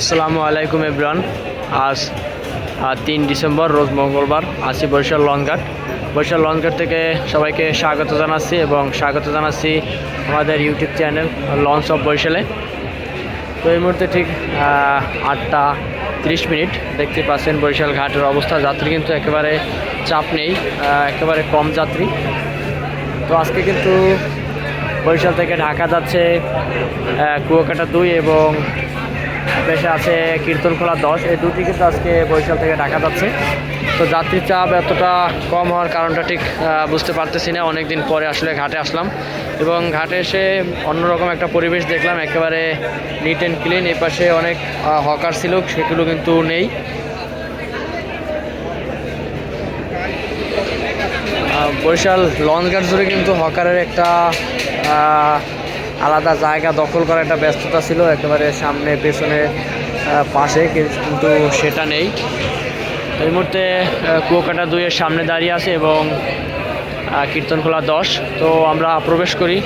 আসসালামু আলাইকুম এব্রান আজ তিন ডিসেম্বর, রোজ মঙ্গলবার। আছি বরিশাল লঞ্চঘাট। বরিশাল লঞ্চঘাট থেকে সবাইকে স্বাগত জানাচ্ছি এবং স্বাগত জানাচ্ছি আমাদের ইউটিউব চ্যানেল লঞ্চ অফ বরিশালে। তো এই মুহূর্তে ঠিক আটটা তিরিশ মিনিট দেখতে পাচ্ছেন বরিশাল ঘাটের অবস্থা। যাত্রী কিন্তু একেবারে চাপ নেই একেবারে কম যাত্রী। তো আজকে কিন্তু বরিশাল থেকে ঢাকা যাচ্ছে কুয়াকাটা দুই এবং পেশে আছে কীর্তনখোলা দশ। এই দুটি কিন্তু আজকে বরিশাল থেকে ঢাকা যাচ্ছে। তো যাত্রীর চাপ এতটা কম হওয়ার কারণটা ঠিক বুঝতে পারতেছি না। অনেক দিন পরে আসলে ঘাটে আসলাম এবং ঘাটে এসে অন্যরকম একটা পরিবেশ দেখলাম। একেবারে নিট অ্যান্ড ক্লিন এই পাশে অনেক হকার ছিল, সেগুলো কিন্তু নেই। বরিশাল লঞ্চঘাট জুড়ে কিন্তু হকারের একটা আলাদা জায়গা দখল করার একটা ব্যস্ততা ছিল, একেবারে সামনে, পেছনে পাশে, কিন্তু সেটা নেই। এই মুহূর্তে কুয়াকাটা দুইয়ের সামনে দাঁড়িয়ে আছে এবং কীর্তনখোলা দশ। তো আমরা প্রবেশ করি।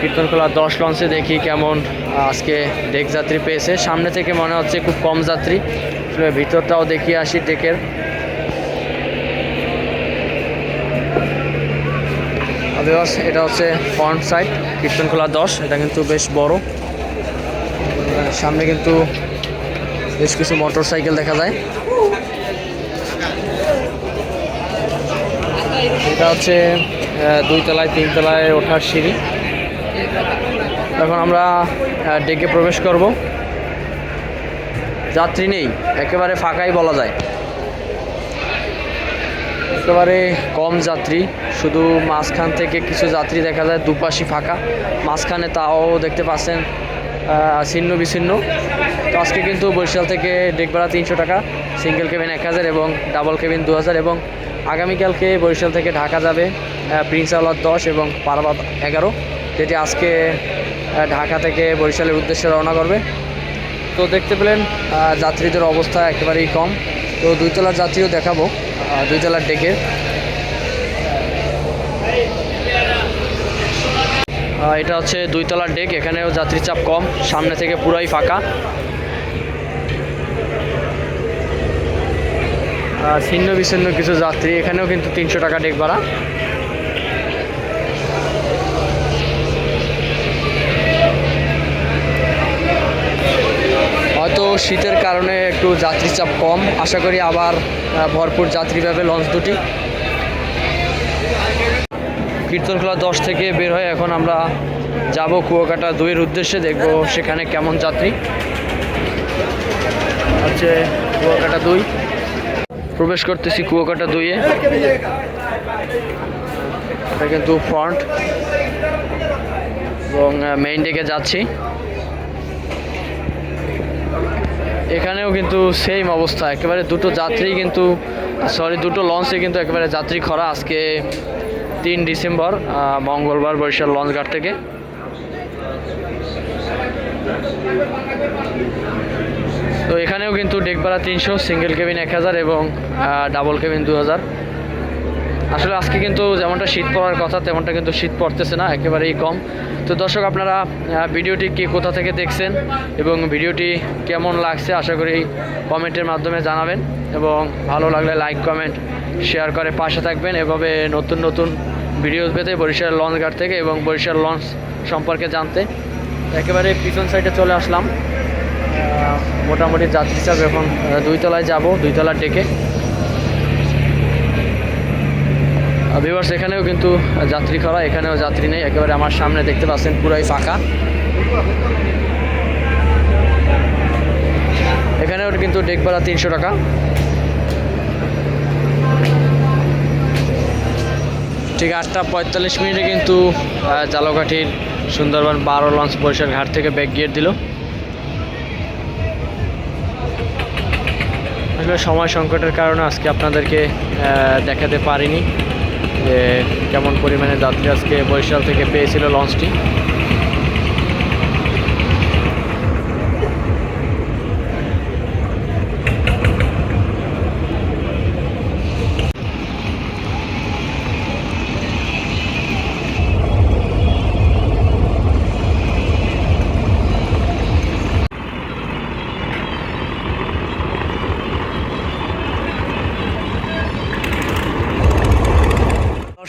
কীর্তনখোলা দশ লঞ্চে দেখি কেমন আজকে ডেক যাত্রী পেয়েছে। সামনে থেকে মনে হচ্ছে খুব কম যাত্রী। ভিতরটাও দেখিয়ে আসি ডেকের। ভিউয়ার্স এটা হচ্ছে ফ্রন্ট সাইড কীর্তনখোলা দশ। এটা কিন্তু বেশ বড়। সামনে কিন্তু বেশ কিছু মোটর সাইকেল দেখা যায়। এটা হচ্ছে দুই তলায়, তিন তলায় ওঠার সিঁড়ি। এখন আমরা ডেকে প্রবেশ করব। যাত্রী নেই, একেবারে ফাঁকাই বলা যায়। একেবারে কম যাত্রী, শুধু মাঝখান থেকে কিছু যাত্রী দেখা যায় দুপাশি ফাঁকা। মাঝখানে তাও দেখতে পাচ্ছেন ছিন্ন বিচ্ছিন্ন। তো আজকে কিন্তু বরিশাল থেকে ডেক ভাড়া তিনশো টাকা, সিঙ্গেল কেবিন এক হাজার এবং ডাবল কেবিন দু হাজার এবং আগামীকালকে বরিশাল থেকে ঢাকা যাবে প্রিন্স দশ এবং পারবাদ এগারো, যেটি আজকে ঢাকা থেকে বরিশালের উদ্দেশ্যে রওনা করবে। তো দেখতে পেলেন যাত্রীদের অবস্থা একেবারেই কম। তো দুই দুইতলার যাত্রীও দেখাবো। আহ, দুইতলার ডেকে। এটা হচ্ছে দুইতলার ডেক এখানেও যাত্রী চাপ কম সামনে থেকে পুরাই ফাঁকা। ছিন্ন বিচ্ছিন্ন কিছু যাত্রী এখানেও কিন্তু তিনশো টাকা ডেক ভাড়া হয়তো শীতের কারণে একটু যাত্রী চাপ কম। আশা করি আবার ভরপুর যাত্রী পাবে লঞ্চ দুটি। কীর্তনখোলা দশ থেকে বের হয়ে এখন আমরা যাব কুয়াকাটা দুইয়ের উদ্দেশ্যে। দেখব সেখানে কেমন যাত্রী। হচ্ছে কুয়াকাটা দুই। প্রবেশ করতেছি কুয়াকাটা দুইয়ে। এটা কিন্তু ফ্রন্ট এবং মেইন ডেকে যাচ্ছি। এখানেও কিন্তু সেম অবস্থা। একেবারে দুটো যাত্রী কিন্তু সরি দুটো লঞ্চে কিন্তু একেবারে যাত্রী খরা আজকে তিন ডিসেম্বর মঙ্গলবার বরিশাল লঞ্চঘাট থেকে। তো এখানেও কিন্তু ডেক ভাড়া তিনশো সিঙ্গেল কেবিন এক হাজার এবং ডাবল কেবিন দু হাজার আসলে আজকে কিন্তু যেমনটা শীত পড়ার কথা, তেমনটা কিন্তু শীত পড়তেছে না, একেবারেই কম। তো দর্শক, আপনারা ভিডিওটি কে কোথা থেকে দেখছেন এবং ভিডিওটি কেমন লাগছে আশা করি কমেন্টের মাধ্যমে জানাবেন এবং ভালো লাগলে লাইক, কমেন্ট, শেয়ার করে পাশে থাকবেন। এভাবে নতুন নতুন ভিডিও পেতে বরিশাল লঞ্চ ঘাট থেকে এবং বরিশাল লঞ্চ সম্পর্কে জানতে। একেবারে পিছন সাইডে চলে আসলাম। মোটামুটি যাত্রী চাপ এখন দুইতলায় যাব দুইতলার ডেকে। ভিউয়ার্স এখানেও কিন্তু যাত্রী খরা, এখানেও যাত্রী নেই। একেবারে আমার সামনে দেখতে পাচ্ছেন, পুরাই ফাঁকা। এখানেও কিন্তু ডেক ভাড়া তিনশো টাকা। ঠিক আটটা পঁয়তাল্লিশ মিনিটে কিন্তু জালকাঠির সুন্দরবন বারো লঞ্চ বরিশাল ঘাট থেকে ব্যাক গিয়ে দিল। আসলে সময় সংকটের কারণে আজকে আপনাদেরকে দেখাতে পারিনি। যে কেমন পরিমাণে যাত্রী আজকে বরিশাল থেকে পেয়েছিল লঞ্চটি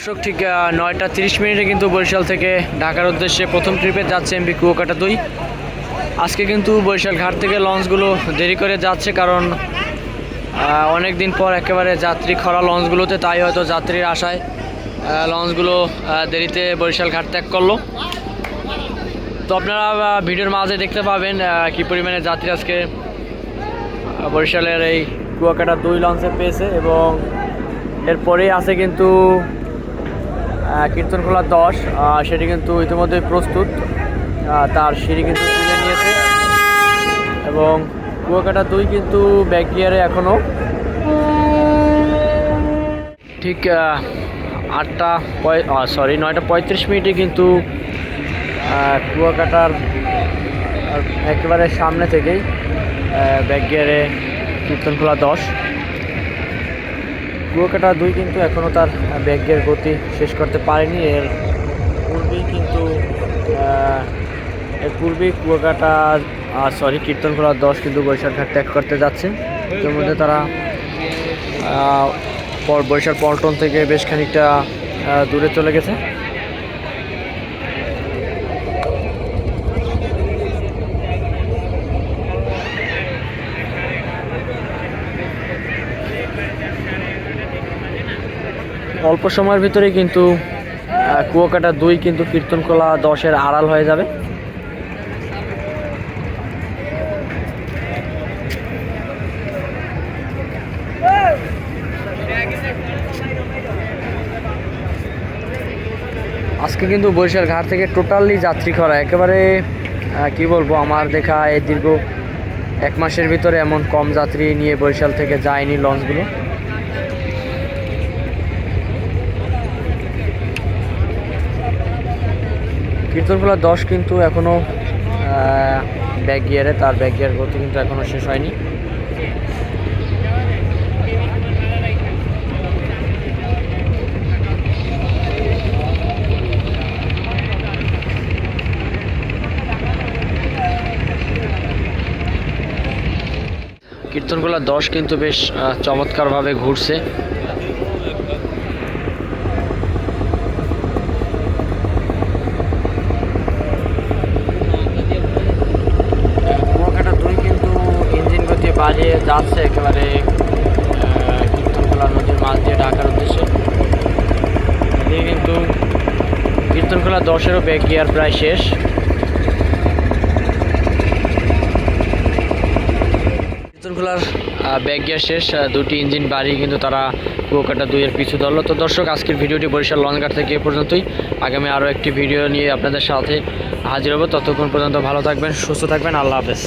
দর্শক, ঠিক নয়টা তিরিশ মিনিটে কিন্তু বরিশাল থেকে ঢাকার উদ্দেশ্যে প্রথম ট্রিপে যাচ্ছে এমবি কুয়াকাটা দুই। আজকে কিন্তু বরিশাল ঘাট থেকে লঞ্চগুলো দেরি করে যাচ্ছে কারণ অনেক দিন পর একেবারে যাত্রী খরা লঞ্চগুলোতে, তাই হয়তো যাত্রীর আশায় লঞ্চগুলো দেরিতে বরিশাল ঘাট ত্যাগ করল। তো আপনারা ভিডিওর মাঝে দেখতে পাবেন কি পরিমাণে যাত্রী আজকে বরিশালের এই কুয়াকাটা দুই লঞ্চে পেয়েছে এবং এরপরেই আছে কিন্তু কীর্তনখোলা দশ সেটি কিন্তু ইতিমধ্যেই প্রস্তুত। তার সিঁড়ি কিন্তু তুলে নিয়েছে। এবং কুয়াকাটা দুই কিন্তু ব্যাক গিয়ারে এখনও ঠিক আটটা সরি নয়টা পঁয়ত্রিশ মিনিটে কিন্তু কুয়াকাটার একেবারে সামনে থেকেই ব্যাক গিয়ারে কীর্তনখোলা দশ। কুয়াকাটা দুই কিন্তু এখনও তার ব্যাগের গতি শেষ করতে পারেনি। এর পূর্বেই কিন্তু এর পূর্বেই কুয়াকাটা সরি কীর্তন কীর্তনখোলা দশ কিন্তু বৈশাখ ঘাট ত্যাগ করতে যাচ্ছে। এর মধ্যে তারা বৈশাখ পল্টন থেকে বেশ খানিকটা দূরে চলে গেছে। অল্প সময়ের ভিতরে কিন্তু কুয়াকাটা দুই কিন্তু কীর্তনকলা দশের আড়াল হয়ে যাবে। আজকে কিন্তু বরিশাল ঘাট থেকে টোটালি যাত্রী করা একেবারে কি বলব, আমার দেখা এই দীর্ঘ এক মাসের ভিতরে এমন কম যাত্রী নিয়ে বরিশাল থেকে যায়নি লঞ্চগুলো। কীর্তনখোলা দশ কিন্তু এখনও ব্যাক গিয়ারে তার ব্যাক গিয়ার গতি কিন্তু এখনও শেষ হয়নি। কীর্তনখোলা দশ কিন্তু বেশ চমৎকারভাবে ঘুরছে কুয়াকাটা দুই কিন্তু ইঞ্জিন গতি বাড়িয়ে যাচ্ছে একেবারে আহ, কীর্তনখোলা নদীর মাছ দিয়ে ঢাকার উদ্দেশ্যে এদিকে কিন্তু কীর্তনখোলা দশেরও ব্যাক গিয়ার প্রায় শেষ। খোলার ব্যাক গিয়ার শেষ দুটি ইঞ্জিন বাড়িয়ে কিন্তু তারা কুয়াকাটা দুইয়ের পিছু ধরলো। তো দর্শক, আজকের ভিডিওটি বরিশাল লঞ্চঘাট থেকে এ পর্যন্তই। আগামী আরও একটি ভিডিও নিয়ে আপনাদের সাথে হাজির হব। ততক্ষণ পর্যন্ত ভালো থাকবেন, সুস্থ থাকবেন। আল্লাহ হাফেজ।